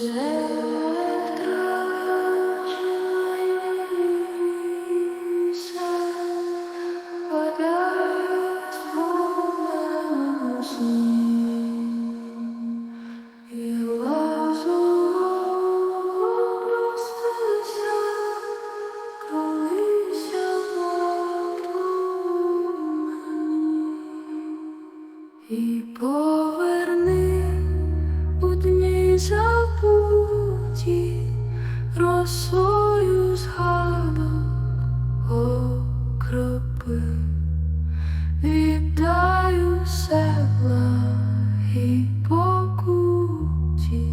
Yeah. забуті росою згадок окропи, віддаю села і покуті,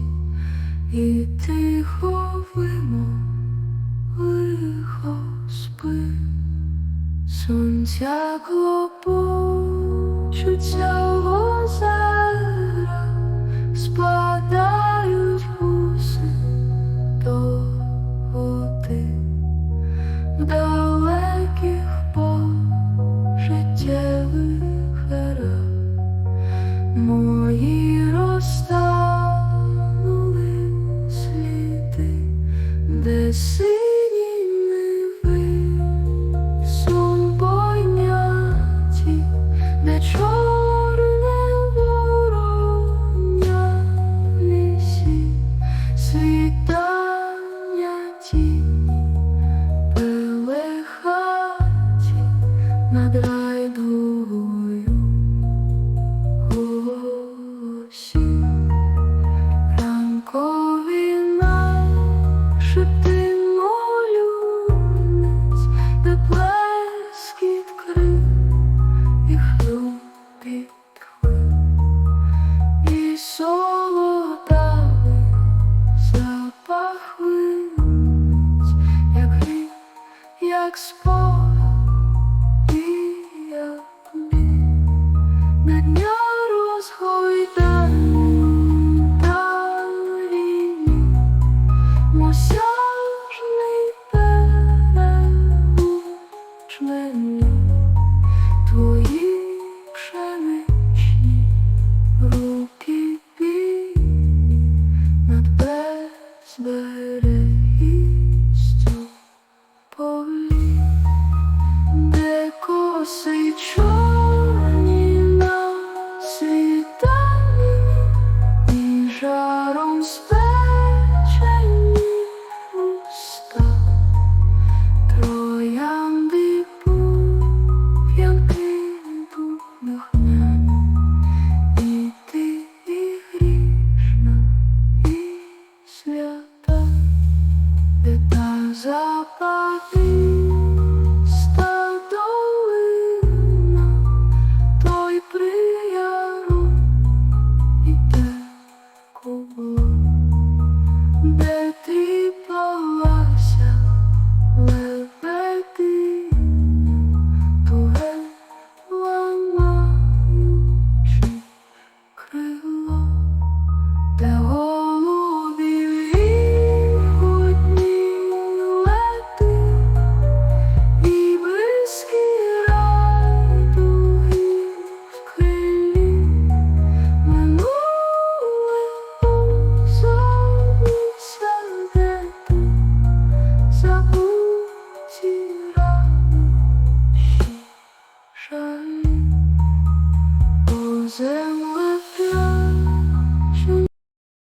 і тихо вимо лихо спи, сонця клопочуться. My Nagra. твої пшеничні руки бій над безберегістю полі, де коси чорні. above me. 虽然